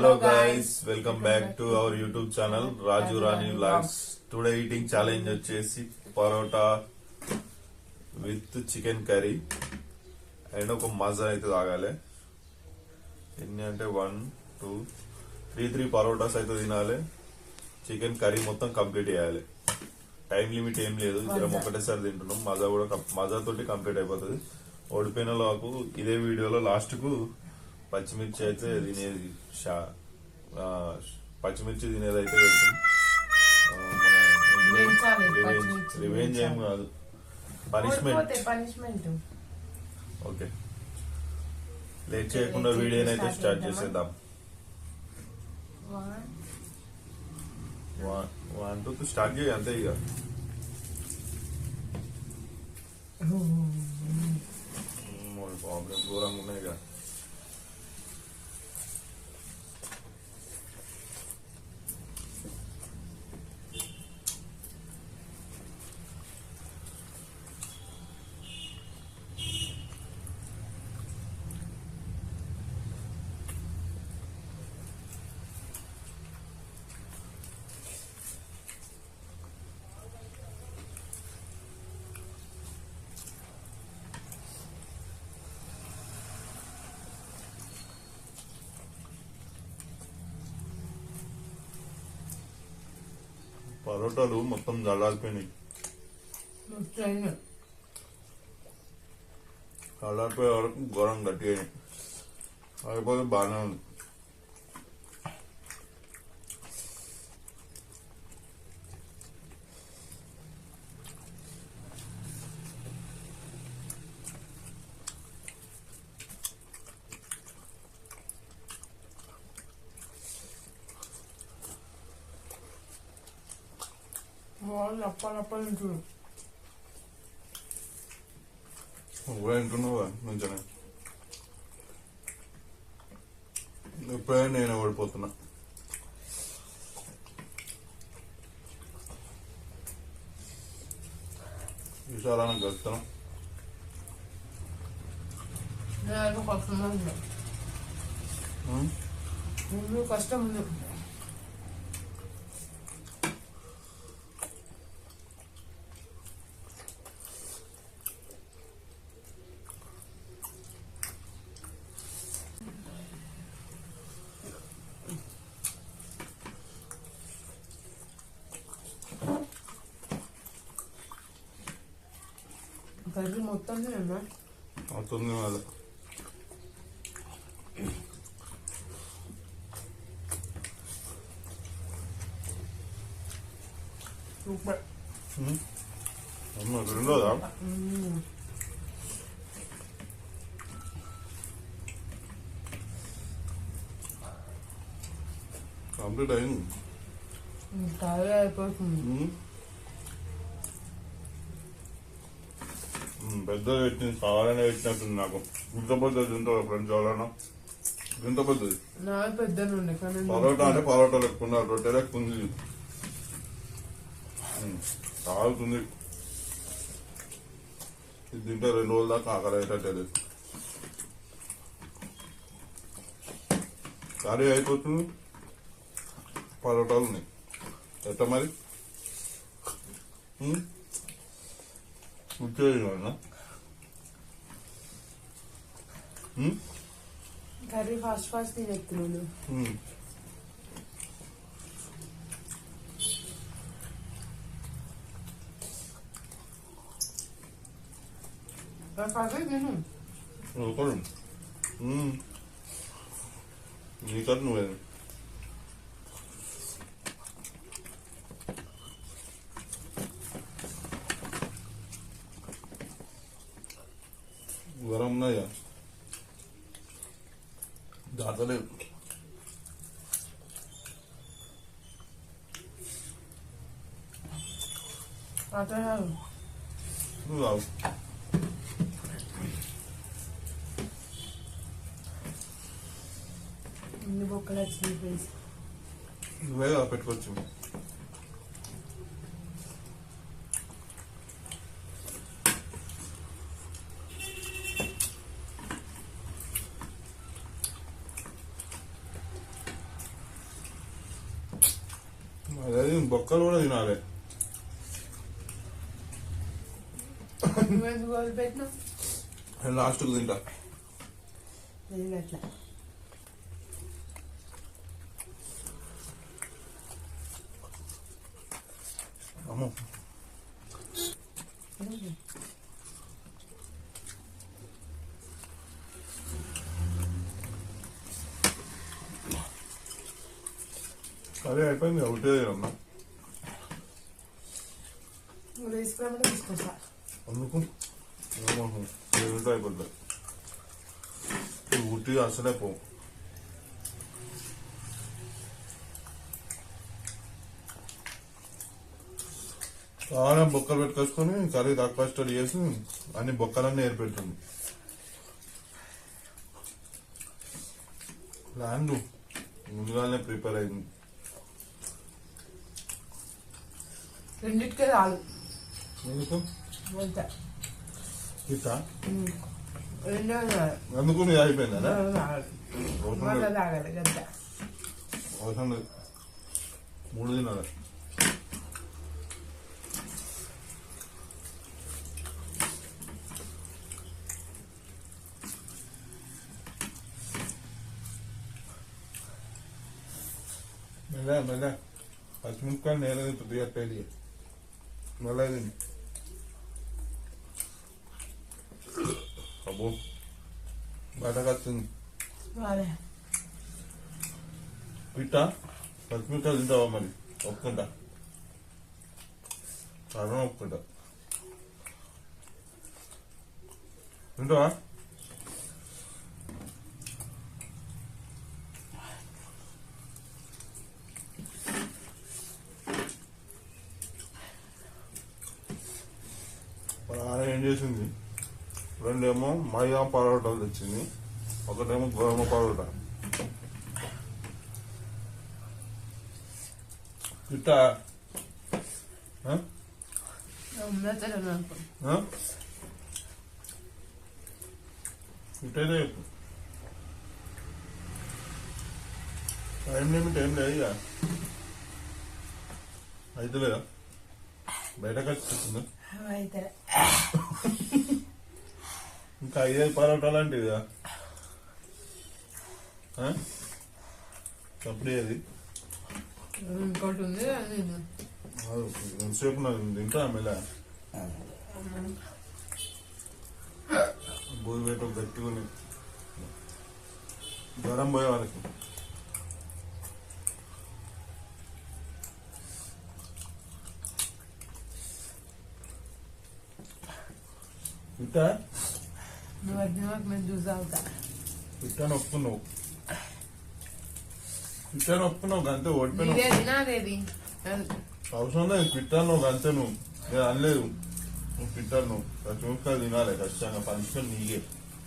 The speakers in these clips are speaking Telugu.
Hello guys welcome back to our YouTube channel Raju Rani vlogs today eating challenge వచ్చేసి parotta with chicken curry and ఒక మజా అయితే తాగాలి. ఎన్ని అంటే one two three three parottas అయితే తినాలి. చికెన్ కర్రీ మొత్తం కంప్లీట్ చేయాలి. టైం లిమిట్ ఏం లేదు. ఇద్దరం ఒకటేసారి తింటున్నాం. మజా కూడా కం- మజా తోటి కంప్లీట్ అయిపోతుంది. ఓడిపోయిన వాళ్ళకు ఇదే వీడియోలో లాస్ట్కు పచ్చిమిర్చి అయితే తినేది షా- పచ్చిమిర్చి తినేది అయితే రివెంజ్ ఏం కాదు. Punishment punishment okay. లేట్ చేయకుండా వీడియోని అయితే స్టార్ట్ చేసేద్దాం. వన్ టూ స్టార్ట్ చేయి అంతే ఇక. ప్రాబ్లం దూరంగా ఉన్నాయి ఇక. పరోటాలు మొత్తం జల్లారిపోయినాయి చల్లారిపోయే వరకు ఘోరం గట్టిగా. అయిపోతే బాగానే ఉంది. చూడు నువ్వే వింటున్నావా మంచిగా ఇప్పుడే నేను ఓడిపోతున్నా. ఈసారి నాకు గెలుస్తాను నేను కష్టం ఉంది కష్టం ఉంది. కర్రీ మొత్తం తిన్నా అవుతుంది అది సూపర్ అమ్మ రెండోదా కంప్లీట్ అయింది కర్రీ అయిపోతుంది ఉమ్. ఉమ్, పెద్దది పెట్టింది కావాలనే పెట్టినట్టుంది నాకు. ఇంత పెద్దది తింటావు ఫ్రెండ్స్ ఎవరైనా? ఇంత పెద్దది? పరోటా అంటే పరోటా లెక్కున్నారు రొట్టె ఉమ్, కాలుతుంది ఇది తింటే రెండు రోజుల దాకా ఆకలి అయ్యేటట్టు కర్రీ అయిపోతుంది. పరోటాలు ఉన్నాయి. ఎట్లా మరి? ఉమ్? ఉచ్చేది కావాలా? ఉమ్? కర్రీ ఫాస్ట్ ఫాస్ట్ తినేస్తున్నాను ఉమ్. కర్రీ తిను ఒకరు నీ కట్టు నువ్వే గరం ఉన్నాయా దాటలేదు అదే నువ్వు రావు ఇన్ని బొక్కలు నువ్వే కదా పెట్టుకోవచ్చు. బొక్కలు కూడా తినాలి నువ్వెందుకు వదిలిపెట్టినావు నేను లాస్ట్కి తింటా నేను అట్లా అమ్మో అదే అయిపోయింది ఒకటే అన్నా నువ్వు తీసుకురామంటే తీసుకొస్తా అందుకు ఏమిటో అయిపోద్ది ఉట్టిగా అసలే పోవు చాలా బొక్కలు పెట్టుకొచ్చుకొని కర్రీ తక్కువ స్టడీ చేసి అన్ని బొక్కలన్నీ ఏర్పెడుతుంది ప్లాన్ ముందుగానే ప్రిపేర్ అయింది. రెండిటికే చాలు ఎందుకు? చాలు అందుకు నీది అయిపోయిందా చాలు అవసరం మళ్ళీ లేదు. తాగాలి గంట అవసరం లేదు. మూడు తినాలి. మెల్ల మెల్ల. పచ్చిమిరపకాయలు నేల తీయట్లేదు మెల్ల తిని. అబ్బో బయటకొచ్చింది పిట్టా పచ్చిమిరపకాయలు తింటావా మరి ఒప్పుకుంటా కారణం ఒప్పుకుంటా తింటావా మరి ఆయన ఏం చేసింది రెండేమో మయా పరోటాలు తెచ్చింది ఒకటేమో గోధుమ పరోటా. ఇట్టా? ఆ? ఇట్టయితే చెప్పు టైం లిమిట్ ఏం లేదు ఇక. అయితే లేదా బయటకు వచ్చిందా అయితే ఇంకా ఐదైదు పరోటా లాంటిది అప్పుడు ఏది ఇంకోటి ఉంది అది అది ఎంతసేపు నాకు తింటా మెల్ల బోధి పెట్ట గట్టిగా జ్వరం పోయే వరకు ఇట్టా నువ్వు వచ్చినాక నేను జ్యూస్ తాగుతా ఇట్టాను ఒప్పుకున్నావు ఇట్టాను ఒప్పుకున్నావు అంతే ఓడిపోయినావు నీదేది నాదేది అవసరం లేదు పిట్టాను అంతే నువ్వు నేను అనలేదు నువ్వు పిట్టాను నువ్వు పచ్చిమిరపకాయలు తినాలి ఖచ్చితంగా పంచుకొని నీకే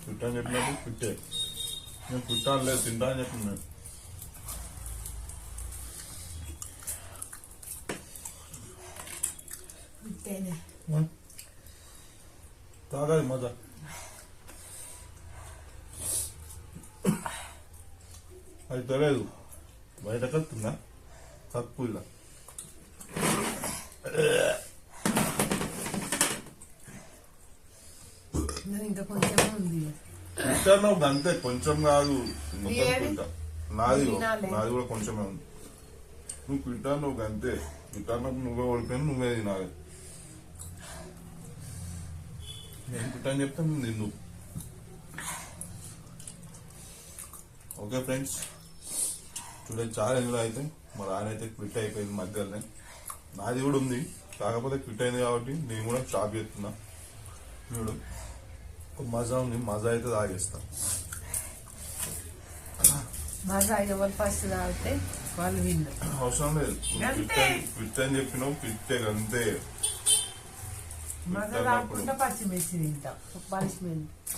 పిట్టాను చెప్పినప్పుడు పిట్టే నేను పిట్టాను లేదు తింటా అని చెప్పిన ఇంతేనే తాగాలి మజా అది తెలియదు బయట కత్తుందా తక్కువ ఇలా ఇంకా ఉంది అంతే కొంచెం కాదు. నాది. నాది కూడా కొంచెమే ఉంది. నువ్వు నువ్వు అంతే. పిట్టాను నువ్వే ఓడిపోయిన నువ్వే తినాలి. నేను పిట్టాను చెప్తాను నిన్ను ఓకే ఫ్రెండ్స్ టుడే ఛాలెంజ్లో అయితే మరి ఆయన అయితే క్విట్ అయిపోయింది మధ్యలోనే నాది కూడా ఉంది. కాకపోతే క్విట్ అయింది కాబట్టి నేను కూడా స్టాప్ చేస్తున్నా. చూడు. ఒక మజా ఉంది. మజా అయితే తాగేస్తా. మజా ఎవరు ఫస్ట్ తాగితే వాళ్ళు విన్ను అవసరం లేదు. క్విట్ అని చెప్పినావు క్విట్ అంతే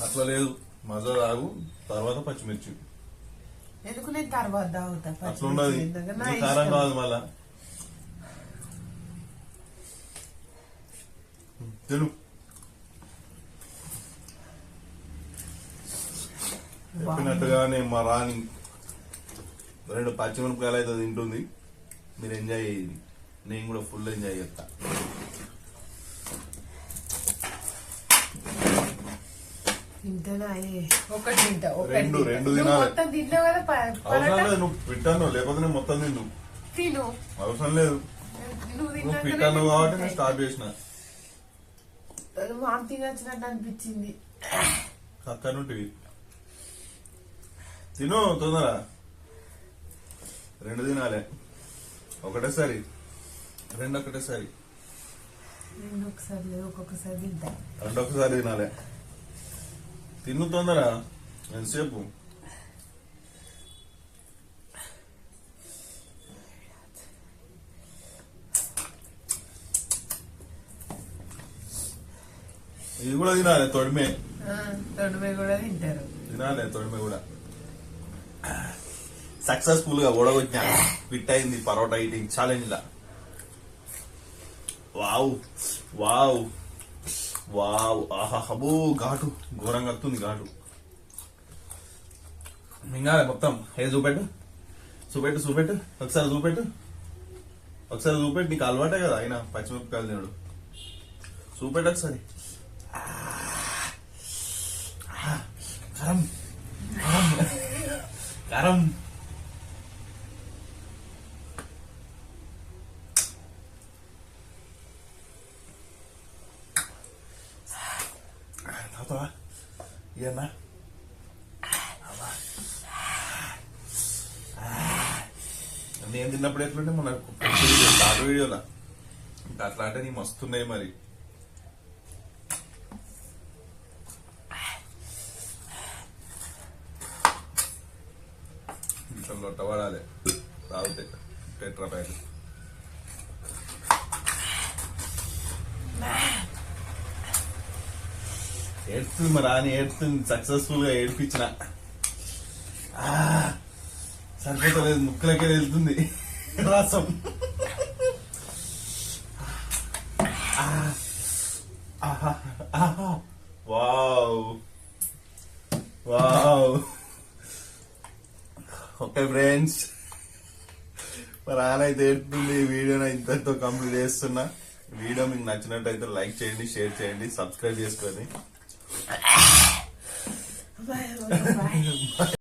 అట్లా లేదు. మజా తాగు. తర్వాత పచ్చిమిర్చి. ఎందుకు నేను తర్వాత తాగుతా? కారం. కాదు మళ్ళా. చెప్పినట్టుగానే మా రాణి రెండు పచ్చిమిరపకాయలు అయితే తింటుంది. మీరు ఎంజాయ్ చేయండి. నేను కూడా ఫుల్ ఎంజాయ్ చేస్తా. తింటానా? ఏ, ఒకటి తింటా ఒకటి రెండు, తినాలి. మొత్తం తింటావు కదా ప- అవసరం పరోటా లేదు నువ్వు పిట్టాను లేకపోతే నేను మొత్తం తిండు తిను. అవసరం లేదు. నువ్వు నువ్వు తిన్నాకనే పిట్టాను నేను కాబట్టి నేను. స్టార్ట్ చేసిన. వామిటింగ్ వచ్చినట్టు అనిపించింది. తిను తొందర రెండు తినాలే. ఒకటేసారి. రెండు ఒకటేసారి రెండు ఒకసారి లేదు ఒక్కొక్కసారి తింటా. రెండు ఒకసారి తినాలే. తిను తొందర ఎంతసేపు ఇది కూడా తినాలి తొడిమే తొడిమే కూడా తింటారు తినాలి తొడిమే కూడా సక్సెస్ఫుల్గా ఓడగొట్టిన ఫిట్ అయింది పరోటా ఈటింగ్ ఛాలెంజ్ లా వావ్ వావ్ వావ్ ఆహా హబో ఘాటు ఘోరంగా వస్తుంది ఘాటు. మింగాలి మొత్తం. హే చూపెట్టు? చూపెట్టు చూపెట్టు. ఒకసారి చూపెట్టు. ఒకసారి చూపెట్టు నీకు అలవాటే కదా అయినా పచ్చిమిరపకాయలు తినడు. చూపెట్టు ఒకసారి. కారం కారం కారం తాగుతావా ఇయన్నా నేను తిన్నప్పుడు ఎట్లుంటే మన స్టార్ట్ వీడియోలా ఇంకా అట్లా అంటే నీ మస్తున్నాయి మరి ఇంట్లో లొట్ట పడాలి తాగితే టెట్రా ప్యాక్ ఏడుస్తుంది మరి రాని ఏడుస్తుంది సక్సెస్ఫుల్గా ఏడిపించిన సరిపోతలేదు. ముక్కలకే వెళ్తుంది. రసం. ఆహా, వావ్. వావ్. Okay friends. మరి ఆనైతే ఏడుతుంది. వీడియోని ఇంతతో కంప్లీట్ చేస్తున్నా. వీడియో మీకు నచ్చినట్టయితే లైక్ చేయండి షేర్ చేయండి సబ్స్క్రైబ్ చేసుకోండి Bye. Bye. Bye.